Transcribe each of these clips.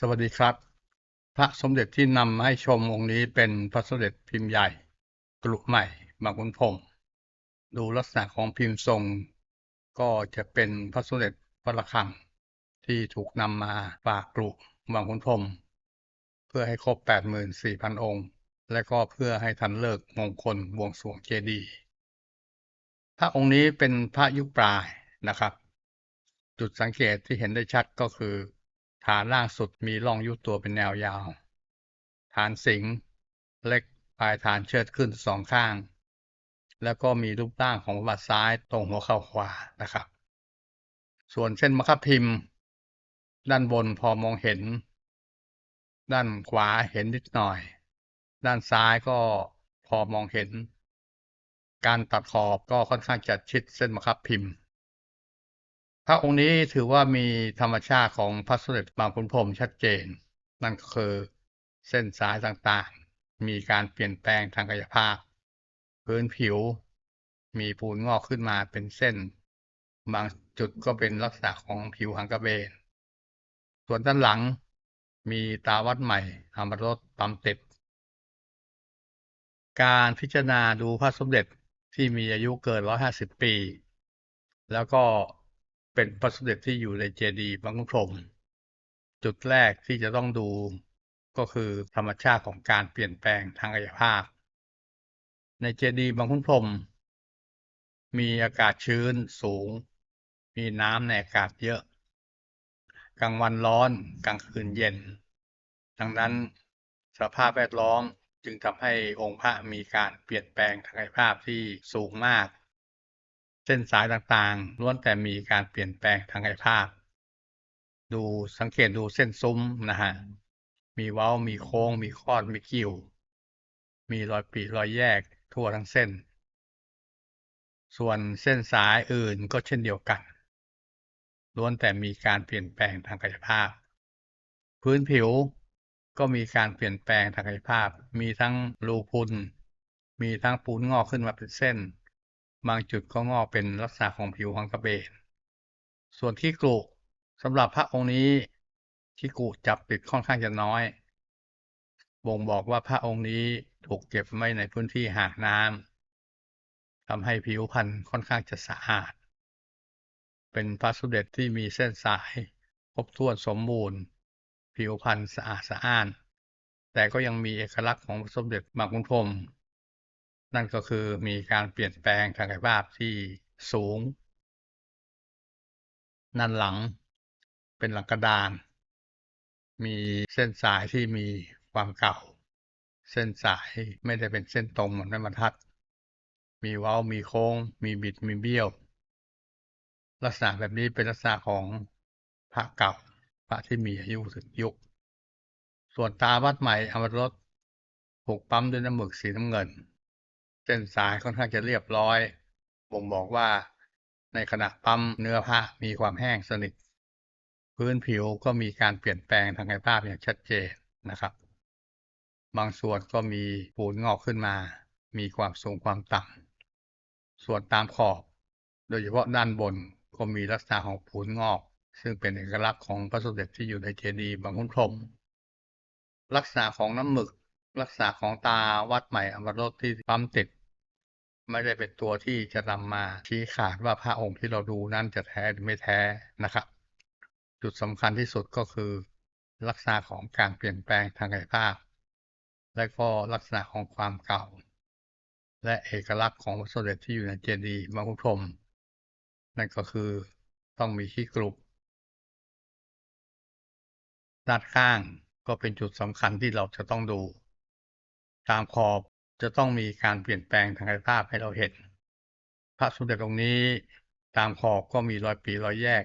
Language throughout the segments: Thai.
สวัสดีครับ พระสมเด็จที่นำมาให้ชมองค์นี้เป็นพระสมเด็จพิมพ์ใหญ่กรุใหม่บางขุนพรมดูลักษณะของพิมพ์ทรง ก็จะเป็นพระสมเด็จพระระฆัง ที่ถูกนำมาฝากกรุบางขุนพรมเพื่อให้ครบ 84,000 องค์ และก็เพื่อให้ทันเลิกมงคลบวงสรวงเจดีย์พระองค์นี้เป็นพระยุคปลายนะครับ จุดสังเกตที่เห็นได้ชัดก็คือ ฐานล่างสุดมีร่องยุบตัวเป็นแนวยาว ฐานสิงเล็กปลายฐานเชิดขึ้นสองข้าง แล้วก็มีรูปร่างของพระบาทซ้ายตรงหัวเข่าขวานะครับ ส่วนเส้นมะขพิมพ์ ด้านบนพอมองเห็น ด้านขวาเห็นนิดหน่อย ด้านซ้ายก็พอมองเห็น การตัดขอบก็ค่อนข้างจะชิดเส้นมะขพิมพ์ พระองค์นี้ถือว่ามีธรรมชาติของพระสมเด็จบางขุนพรหมชัดเจน นั่นคือเส้นสายต่างๆ มีการเปลี่ยนแปลงทางกายภาพ พื้นผิว มีปูนงอกขึ้นมาเป็นเส้น บางจุดก็เป็นลักษณะของผิวหางกระเบน ส่วนด้านหลังมีตาวัดใหม่อมรสปั๊มเต็บการพิจารณาดูพระสมเด็จที่มีอายุเกิน 150 ปี แล้วก็ เป็นพระสมเด็จที่อยู่ในเจดีย์บางขุนพรหมจุดแรกที่จะต้องดูก็คือธรรมชาติของการเปลี่ยนแปลงทางกายภาพ ในเจดีย์บางขุนพรหมมีอากาศชื้นสูง มีน้ำในอากาศเยอะ กลางวันร้อนกลางคืนเย็น ดังนั้นสภาพแวดล้อมจึงทำให้องค์พระมีการเปลี่ยนแปลงทางกายภาพที่สูงมาก เส้นสายต่างๆล้วนแต่มีการเปลี่ยนแปลงทางกายภาพ ดูสังเกตดูเส้นซุ้มนะฮะ มีเว้า มีโค้ง มีคอด มีกิ่วมีรอยปีรอยแยกทั่วทั้งเส้น ส่วนเส้นสายอื่นก็เช่นเดียวกัน ล้วนแต่มีการเปลี่ยนแปลงทางกายภาพ พื้นผิวก็มีการเปลี่ยนแปลงทางกายภาพ มีทั้งรูพุน มีทั้งปูนงอกขึ้นมาเป็นเส้น บางจุดก็งอกเป็นลักษณะของผิวของกระเบน ส่วนที่กรุสำหรับพระองค์นี้ที่กุจับติดค่อนข้างจะน้อย บ่งบอกว่าพระองค์นี้ถูกเก็บไว้ในพื้นที่หากน้ำทำให้ผิวพรรณค่อนข้างจะสะอาด เป็นพระสมเด็จที่มีเส้นสายครบถ้วนสมบูรณ์ ผิวพรรณสะอาดสะอ้าน แต่ก็ยังมีเอกลักษณ์ของพระสมเด็จบางขุนพรม นั่นก็คือมีการเปลี่ยนแปลงทางกายภาพที่สูงนันหลังเป็นหลังกระดาน มีเส้นสายที่มีความเก่า เส้นสายไม่ได้เป็นเส้นตรงเหมือนแม่บรรทัด มีเว้ามีโค้ง มีบิดมีเบี้ยว ลักษณะแบบนี้เป็นลักษณะของพระเก่าพระที่มีอายุถึงยุค ส่วนตาวัดใหม่อมรสถูกปั๊มด้วยน้ำหมึกสีน้ำเงิน เส้นสายค่อนข้างจะเรียบร้อยบ่งบอกว่าในขณะปั๊มเนื้อผ้ามีความแห้งสนิท พื้นผิวก็มีการเปลี่ยนแปลงทางกายภาพอย่างชัดเจนนะครับ บางส่วนก็มีปูนงอกขึ้นมา มีความสูงความต่ำส่วนตามขอบ โดยเฉพาะด้านบนก็มีลักษณะของปูนงอก ซึ่งเป็นเอกลักษณ์ของพระสมเด็จที่อยู่ในเจดีย์บางขุนพรมลักษณะของน้ำหมึกลักษณะของตาวัดใหม่อมรสที่ปั๊มติด ไม่ได้เป็นตัวที่จะนำมาชี้ขาดว่าพระองค์ที่เราดูนั้นจะแท้หรือไม่แท้นะครับ จุดสำคัญที่สุดก็คือ ลักษณะของการเปลี่ยนแปลงทางกายภาพ และก็ลักษณะของความเก่า และเอกลักษณ์ของพระสด็จที่อยู่ในเจดีย์บางขุพรมนั่นก็คือต้องมีขี้กรุด้านข้างก็เป็นจุดสำคัญที่เราจะต้องดู ตามขอบ จะต้องมีการเปลี่ยนแปลงทางกายภาพให้เราเห็น พระสมเด็จองค์นี้ตามขอบก็มีรอยปีรอยแยก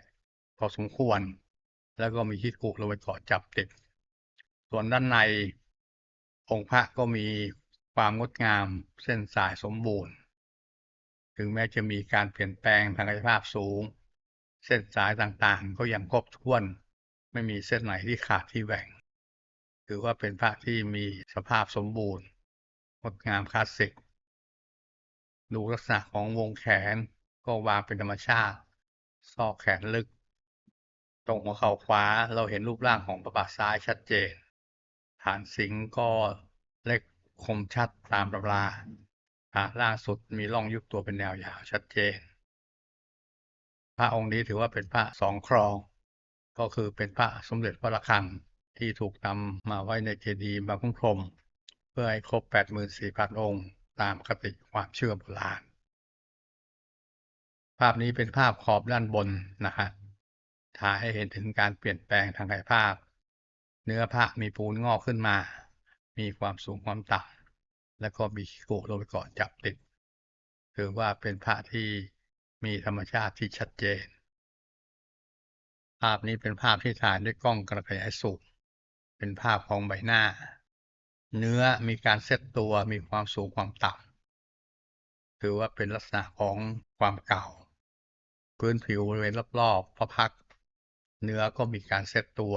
พอสมควร แล้วก็มีที่กุลงไปเกาะจับติด ส่วนด้านในองค์พระก็มีความงดงามเส้นสายสมบูรณ์ ถึงแม้จะมีการเปลี่ยนแปลงทางกายภาพสูง เส้นสายต่างๆ ก็ยังครบถ้วน ไม่มีเส้นไหนที่ขาดที่แหว่ง ถือว่าเป็นพระที่มีสภาพสมบูรณ์ งดงามคลาสสิก ดูลักษณะของวงแขนก็วางเป็นธรรมชาติ ซอกแขนลึก ตรงหัวเข่าขวาเราเห็นรูปร่างของพระบาทซ้ายชัดเจน ฐานสิงก็เล็กคมชัดตามตำราฐานล่างสุดมีร่องยุบตัวเป็นแนวยาวชัดเจน พระองค์นี้ถือว่าเป็นพระสองครอง ก็คือเป็นพระสมเด็จพระระฆังที่ถูกนำมาไว้ในเจดีย์บางคุ้มพรม พื่อให้ครบ 84,000 องค์ ตามคติความเชื่อโบราณ ภาพนี้เป็นภาพขอบด้านบนนะฮะถ่ายให้เห็นถึงการเปลี่ยนแปลงทางกายภาพ เนื้อพระมีปูนงอกขึ้นมา มีความสูงความต่ำแล้วก็มีโกะลงไปเกาะจับติด ถือว่าเป็นพระที่มีธรรมชาติที่ชัดเจน ภาพนี้เป็นภาพที่ถ่ายด้วยกล้องกระขยายสูงเป็นภาพของใบหน้า เนื้อมีการเซตตัวมีความสูงความต่ำถือว่าเป็นลักษณะของความเก่า พื้นผิวบริเวณรอบๆพระพัก เนื้อก็มีการเซตตัว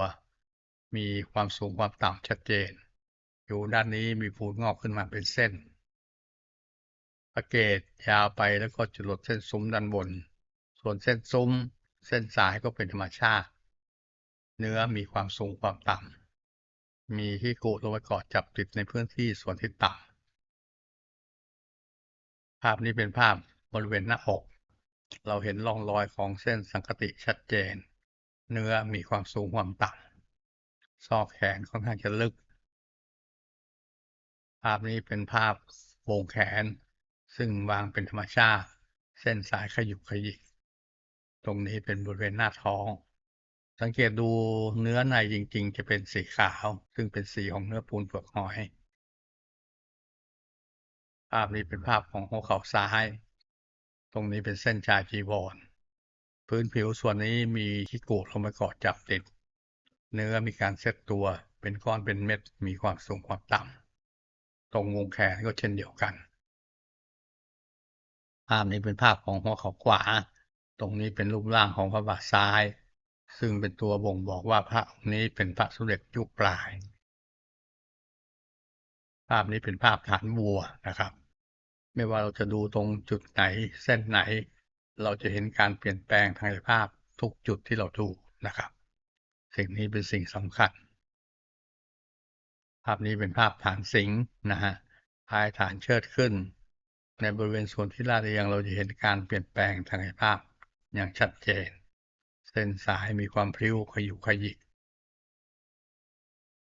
มีความสูงความต่ำชัดเจน อยู่ด้านนี้มีปูนงอกขึ้นมาเป็นเส้นพระเกตยาวไปแล้วก็จุดลดเส้นซุ้มด้านบน ส่วนเส้นซุ้ม เส้นสายก็เป็นธรรมชาติ เนื้อมีความสูงความต่ำ มีที่กุลงไปเกาะจับติดในพื้นที่ส่วนที่ต่ำภาพนี้เป็นภาพบริเวณหน้าอก เราเห็นร่องรอยของเส้นสังคติชัดเจน เนื้อมีความสูงความต่ำซอกแขนค่อนข้างจะลึก ภาพนี้เป็นภาพวงแขน ซึ่งวางเป็นธรรมชาติ เส้นสายขยุกขยิก ตรงนี้เป็นบริเวณหน้าท้อง สังเกตดูเนื้อในจริง ๆ จะเป็นสีขาว ซึ่งเป็นสีของเนื้อปูนเปลือกหอย ภาพนี้เป็นภาพของหัวเข่าซ้าย ตรงนี้เป็นเส้นชายจีวร พื้นผิวส่วนนี้มีขี้กูดลงไปเกาะจับติด เนื้อมีการเซตตัวเป็นก้อนเป็นเม็ดมีความสูงความต่ำตรงวงแขนก็เช่นเดียวกัน ภาพนี้เป็นภาพของหัวเข่าขวา ตรงนี้เป็นรูปร่างของพระบาทซ้าย ซึ่งเป็นตัวบ่งบอกว่าพระองค์นี้เป็นพระสมเด็จยุคปลาย ภาพนี้เป็นภาพฐานวัวนะครับ ไม่ว่าเราจะดูตรงจุดไหนเส้นไหน เราจะเห็นการเปลี่ยนแปลงทางกายภาพทุกจุดที่เราดูนะครับ สิ่งนี้เป็นสิ่งสำคัญ ภาพนี้เป็นภาพฐานสิงห์นะฮะพายฐานเชิดขึ้น ในบริเวณส่วนที่ลาดเรียงเราจะเห็นการเปลี่ยนแปลงทางกายภาพอย่างชัดเจน เส้นสายมีความพริ้วขยุกขยิก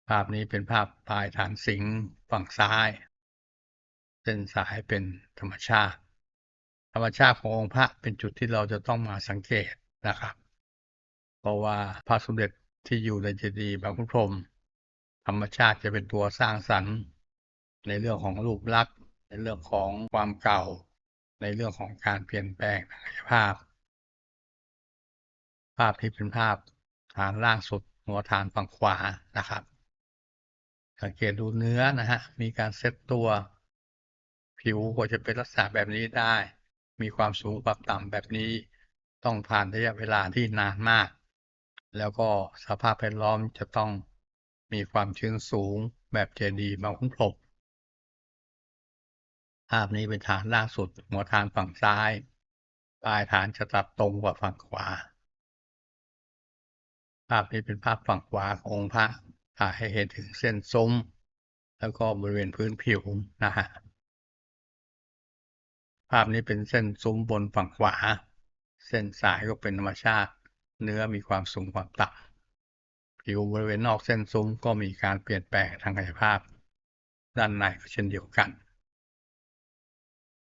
ภาพนี้เป็นภาพปลายฐานสิงห์ฝั่งซ้าย เส้นสายเป็นธรรมชาติ ธรรมชาติขององค์พระเป็นจุดที่เราจะต้องมาสังเกตนะครับ เพราะว่าพระสมเด็จที่อยู่ในเจดีย์บางขุนพรมธรรมชาติจะเป็นตัวสร้างสรรค์ในเรื่องของรูปลักษณ์ในเรื่องของความเก่า ในเรื่องของการเปลี่ยนแปลงทางกายภาพ ภาพที่เป็นภาพฐานล่างสุดหัวฐานฝั่งขวานะครับ สังเกตดูเนื้อนะฮะ มีการเซตตัว ผิวกว่าจะเป็นลักษณะแบบนี้ได้ มีความสูงความต่ำแบบนี้ ต้องผ่านระยะเวลาที่นานมาก แล้วก็สภาพแวดล้อมจะต้องมีความชื้นสูงแบบเจดีย์บางขุนพรหมภาพนี้เป็นฐานล่างสุดหัวฐานฝั่งซ้าย ปลายฐานจะตัดตรงกว่าฝั่งขวาาพนี้เป็นภาพฝั่งขวาขององค์พระถ่ายให้เห็นถึงเส้นซุ้ม แล้วก็บริเวณพื้นผิวนะฮะภาพนี้เป็นเส้นซุ้มบนฝั่งขวา เส้นสายก็เป็นธรรมชาติ เนื้อมีความสูงความต่ำผิวบริเวณนอกเส้นซุ้มก็มีการเปลี่ยนแปลงทางกายภาพ ด้านในก็เช่นเดียวกัน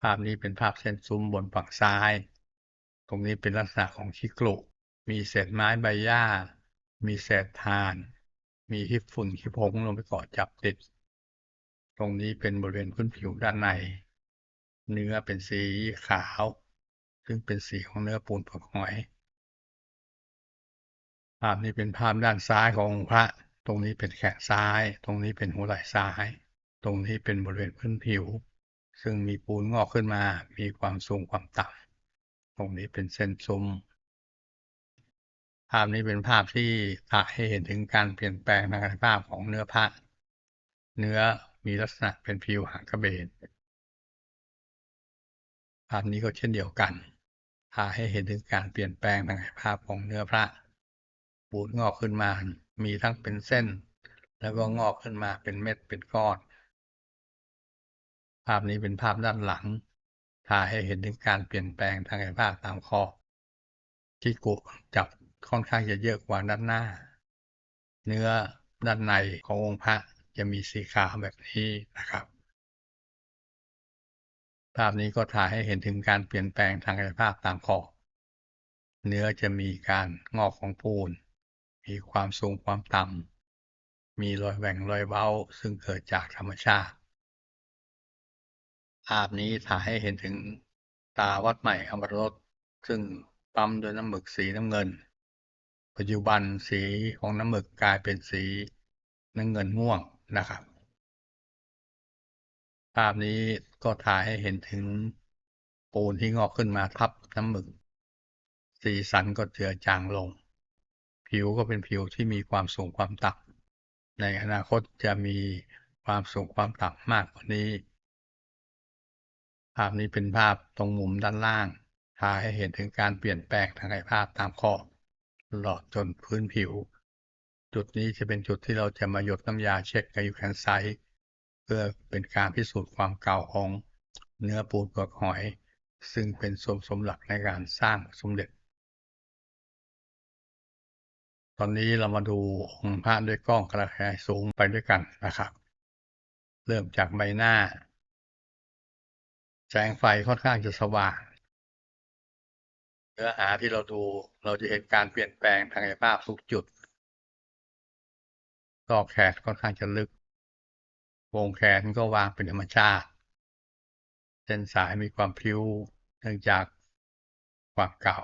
ภาพนี้เป็นภาพเส้นซุ้มบนฝั่งซ้าย ตรงนี้เป็นลักษณะของขี้กลุมีเศษไม้ใบหญ้า มีเศษทาน มีขี้ฝุ่นขี้ผงลงไปเกาะจับติด ตรงนี้เป็นบริเวณพื้นผิวด้านใน เนื้อเป็นสีขาว ซึ่งเป็นสีของเนื้อปูนเปลือกหอย ภาพนี้เป็นภาพด้านซ้ายขององค์พระ ตรงนี้เป็นแขนซ้าย ตรงนี้เป็นหัวไหล่ซ้าย ตรงนี้เป็นบริเวณพื้นผิว ซึ่งมีปูนงอกขึ้นมา มีความสูงความต่ำ ตรงนี้เป็นเส้นซุ้ม ภาพนี้เป็นภาพที่ถ่ายให้เห็นถึงการเปลี่ยนแปลงทางกายภาพของเนื้อพระ เนื้อมีลักษณะเป็นผิวหางกระเบนภาพนี้ก็เช่นเดียวกันถ่ายให้เห็นถึงการเปลี่ยนแปลงทางกายภาพของเนื้อพระปูนงอกขึ้นมา มีทั้งเป็นเส้น แล้วก็งอกขึ้นมาเป็นเม็ดเป็นก้อน ภาพนี้เป็นภาพด้านหลังถ่ายให้เห็นถึงการเปลี่ยนแปลงทางกายภาพตามคอที่กุจับ ค่อนข้างจะเยอะกว่าด้านหน้า เนื้อด้านในขององค์พระจะมีสีขาวแบบนี้นะครับ ภาพนี้ก็ถ่ายให้เห็นถึงการเปลี่ยนแปลงทางกายภาพตามคอเนื้อจะมีการงอกของปูน มีความสูงความต่ำ มีรอยแหว่งรอยเบ้าซึ่งเกิดจากธรรมชาติ ภาพนี้ถ่ายให้เห็นถึงตาวัดใหม่อมรสซึ่งปั๊มด้วยน้ำหมึกสีน้ำเงิน ปัจจุบันสีของน้ำหมึกกลายเป็นสีน้ำเงินม่วงนะครับ ภาพนี้ก็ถ่ายให้เห็นถึงปูนที่งอกขึ้นมาทับน้ำหมึก สีสันก็เจือจางลง ผิวก็เป็นผิวที่มีความสูงความต่ำในอนาคตจะมีความสูงความต่ำมากกว่านี้ ภาพนี้เป็นภาพตรงมุมด้านล่างถ่ายให้เห็นถึงการเปลี่ยนแปลงทางกายภาพตามขอบ ตลอดจนพื้นผิว จุดนี้จะเป็นจุดที่เราจะมาหยดน้ำยาเช็คอายุแคนไซต์เพื่อเป็นการพิสูจน์ความเก่าของเนื้อปูนเปลือกหอย ซึ่งเป็นส่วนสมหลักในการสร้างสมเด็จ ตอนนี้เรามาดูองค์พระด้วยกล้องกระแสสูงไปด้วยกันนะครับ เริ่มจากใบหน้า แสงไฟค่อนข้างจะสว่าง เนื้อหาที่เราดูเราจะเห็นการเปลี่ยนแปลงทางกายภาพทุกจุดก็แขนค่อนข้างจะลึกวงแขนก็วางเป็นธรรมชาติ เส้นสายมีความพิ้วเนื่องจากความเก่า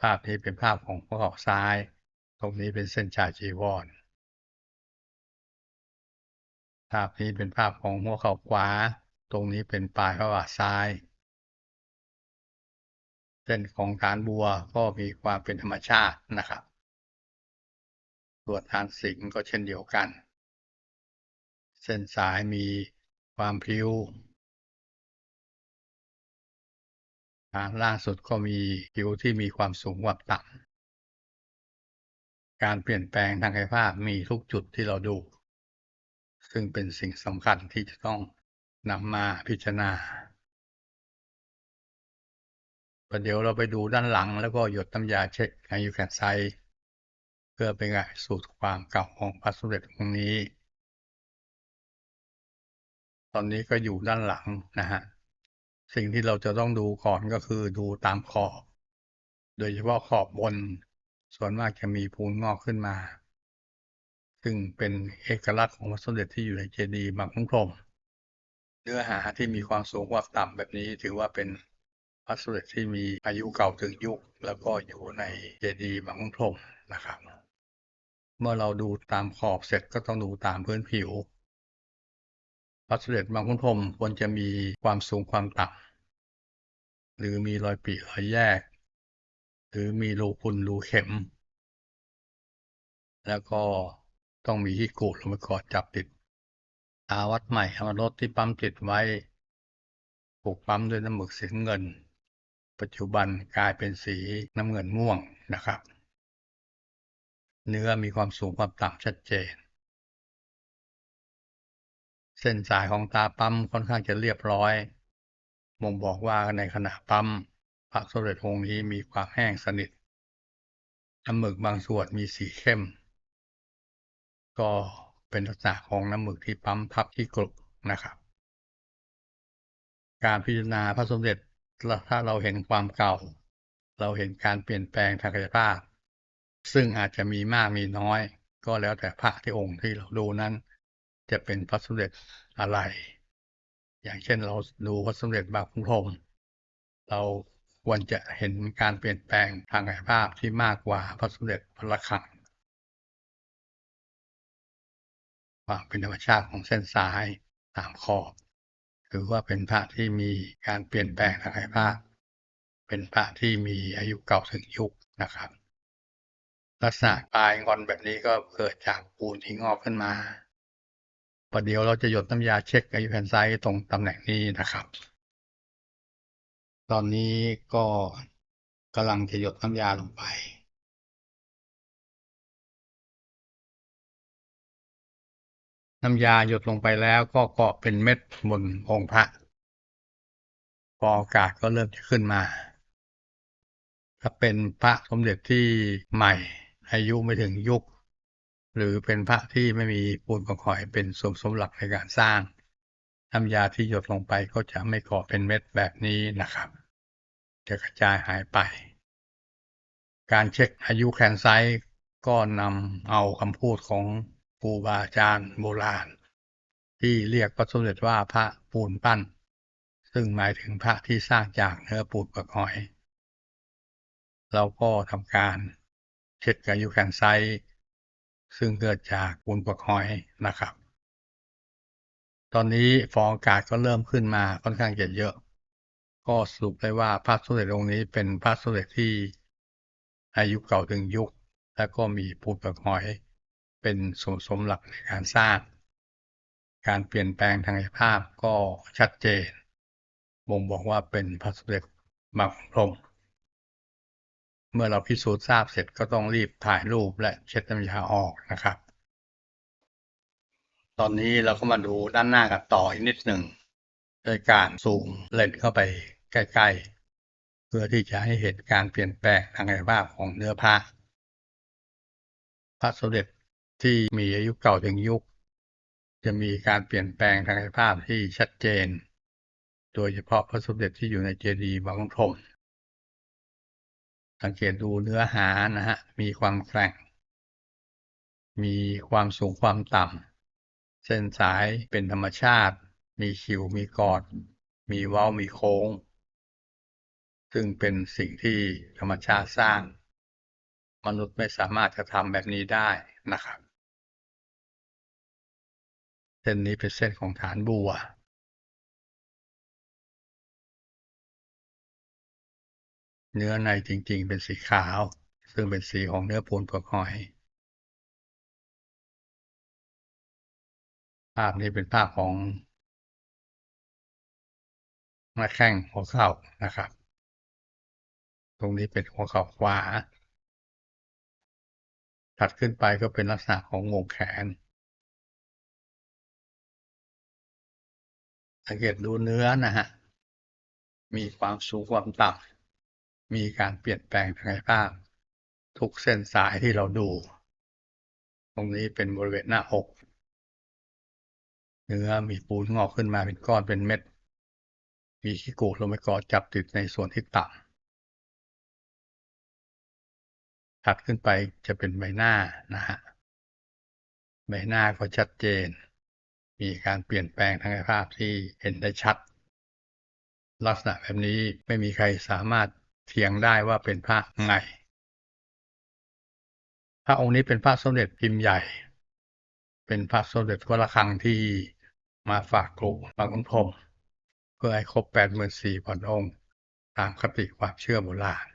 ภาพนี้เป็นภาพของข้อเขาซ้าย ตรงนี้เป็นเส้นชายจีวร ภาพนี้เป็นภาพของหัวเข่าขวา ตรงนี้เป็นปลายพระบาทซ้าย เส้นของฐานบัวก็มีความเป็นธรรมชาตินะครับ ส่วนฐานสิงก็เช่นเดียวกัน เส้นสายมีความพริ้วฐานล่างสุดก็มีผิวที่มีความสูงกว่าต่ำการเปลี่ยนแปลงทางกายภาพมีทุกจุดที่เราดู ซึ่งเป็นสิ่งสำคัญที่จะต้อง นำมาพิจารณาประเดี๋ยวเราไปดูด้านหลังแล้วก็หยดน้ำยาเช็คอายุแคนไซเพื่อเป็นการสูตรความเก่าของพระสมเด็จองค์นี้ ตอนนี้ก็อยู่ด้านหลังนะฮะ สิ่งที่เราจะต้องดูก่อนก็คือดูตามขอบ โดยเฉพาะขอบบน ส่วนมากจะมีพูนงอกขึ้นมา ซึ่งเป็นเอกลักษณ์ของพระสมเด็จที่อยู่ในเจดีย์บางคุ้งพรม เนื้อหาที่มีความสูงกว่าต่ำแบบนี้ถือว่าเป็นพระสด็จที่มีอายุเก่าถึงยุค แล้วก็อยู่ในเจดีย์บางพรมนะครับ เมื่อเราดูตามขอบเสร็จก็ต้องดูตามพื้นผิว พระสด็จบางพุนพรมควรจะมีความสูงความต่ำหรือมีรอยปีรอยแยก หรือมีรูพุนรูเข็ม แล้วก็ต้องมีที่กูดลงไปกอดจับติด อาวัดใหม่เอมรถที่ปั๊มติดไว้ ผูกปั๊มด้วยน้ำหมึกสีเงิน ปัจจุบันกลายเป็นสีน้ำเงินม่วงนะครับ เนื้อมีความสูงความต่ำชัดเจน เส้นสายของตาปั๊มค่อนข้างจะเรียบร้อยบ่งบอกว่าในขณะปั๊มพระสมเด็จองค์นี้มีความแห้งสนิทน้ำหมึกบางส่วนมีสีเข้ม ก็ เป็นลักษณะของน้ำหมึกที่ปั๊มทับที่กรุนะครับ การพิจารณาพระสมเด็จถ้าเราเห็นความเก่า เราเห็นการเปลี่ยนแปลงทางกายภาพ ซึ่งอาจจะมีมากมีน้อย ก็แล้วแต่พระที่องค์ที่เราดูนั้น จะเป็นพระสมเด็จอะไร อย่างเช่นเราดูพระสมเด็จบางพุทธมเราควรจะเห็นการเปลี่ยนแปลงทางกายภาพที่มากกว่าพระสมเด็จพระระฆัง ความเป็นธรรมชาติของเส้นสายตามขอบถือว่าเป็นพระที่มีการเปลี่ยนแปลงทางกายภาพ เป็นพระที่มีอายุเก่าถึงยุคนะครับ ลักษณะปลายงอนแบบนี้ก็เกิดจากปูนที่งอกขึ้นมาประเดี๋ยวเราจะหยดน้ำยาเช็คอายุแผ่นไซต์ตรงตำแหน่งนี้นะครับ ตอนนี้ก็กำลังจะหยดน้ำยาลงไป น้ำยาหยดลงไปแล้วก็เกาะเป็นเม็ดบนองค์พระ พออากาศก็เริ่มจะขึ้นมา ถ้าเป็นพระสมเด็จที่ใหม่ อายุไม่ถึงยุค หรือเป็นพระที่ไม่มีปูนประกอยเป็นส่วนสมหลักในการสร้าง น้ำยาที่หยดลงไปก็จะไม่เกาะเป็นเม็ดแบบนี้นะครับ จะกระจายหายไป การเช็คอายุแคนไซก็นำเอาคำพูดของ รูบาอาจารย์โบราณ ที่เรียกพระสมเด็จว่าพระปูนปั้น ซึ่งหมายถึงพระที่สร้างจากเนื้อปูนประกอย เราก็ทำการเช็คอายุแคนไซซึ่งเกิดจากปูนประกอยนะครับ ตอนนี้ฟองอากาศก็เริ่มขึ้นมาค่อนข้างจะเยอะ ก็สรุปได้ว่าพระสมเด็จองค์นี้เป็นพระสมเด็จที่อายุเก่าถึงยุค และก็มีปูนประกอย เป็นส่วนสมหลักในการสร้าง การเปลี่ยนแปลงทางกายภาพก็ชัดเจนบ่งบอกว่าเป็นพระสมเด็จบางพรมเมื่อเราพิสูจน์ทราบเสร็จก็ต้องรีบถ่ายรูปและเช็ดน้ำยาออกนะครับ ตอนนี้เราก็มาดูด้านหน้ากันต่ออีกนิดหนึ่งโดยการซูมเลนเข้าไปใกล้ๆ เพื่อที่จะให้เห็นการเปลี่ยนแปลงทางกายภาพของเนื้อผ้าพระสมเด็จ ที่มีอายุเก่าถึงยุค จะมีการเปลี่ยนแปลงทางกายภาพที่ชัดเจน โดยเฉพาะพระสมเด็จที่อยู่ในเจดีย์บางพรมสังเกตดูเนื้อหานะฮะ มีความแข็งมีความสูงความต่ำ เส้นสายเป็นธรรมชาติ มีคิว มีกอด มีเว้า มีโค้ง ซึ่งเป็นสิ่งที่ธรรมชาติสร้าง มนุษย์ไม่สามารถจะทำแบบนี้ได้นะครับ เส้นนี้เป็นเส้นของฐานบัวเนื้อในจริงๆ เป็นสีขาว ซึ่งเป็นสีของเนื้อปูนเปลือกหอย ภาพนี้เป็นภาพของหน้าแข้งหัวเข่านะครับ ตรงนี้เป็นหัวเข่าขวา ถัดขึ้นไปก็เป็นลักษณะของวงแขน สังเกตดูเนื้อนะฮะ มีความสูงความต่ำมีการเปลี่ยนแปลงทางกายภาพ ทุกเส้นสายที่เราดู ตรงนี้เป็นบริเวณหน้าอกเนื้อมีปูนงอกขึ้นมาเป็นก้อนเป็นเม็ด มีขี้โกดลงไปเกาะจับติดในส่วนที่ต่ำถัดขึ้นไปจะเป็นใบหน้านะฮะ ใบหน้าก็ชัดเจน มีการเปลี่ยนแปลงทางกายภาพที่เห็นได้ชัด ลักษณะแบบนี้ไม่มีใครสามารถเถียงได้ว่าเป็นพระไง พระองค์นี้เป็นพระสมเด็จพิมพ์ใหญ่ เป็นพระสมเด็จวัดระฆังที่มาฝากกรุบางขุนพรมเพื่อให้ครบแปดหมื่นสี่พันองค์ ตามคติความเชื่อโบราณ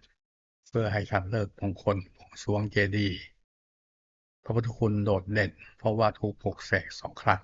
เพื่อให้ทันเลิกมงคลบวงสวงเจดีย์พระพุทธคุณโดดเด่นเพราะว่าถูกปลุกเสกสองครั้ง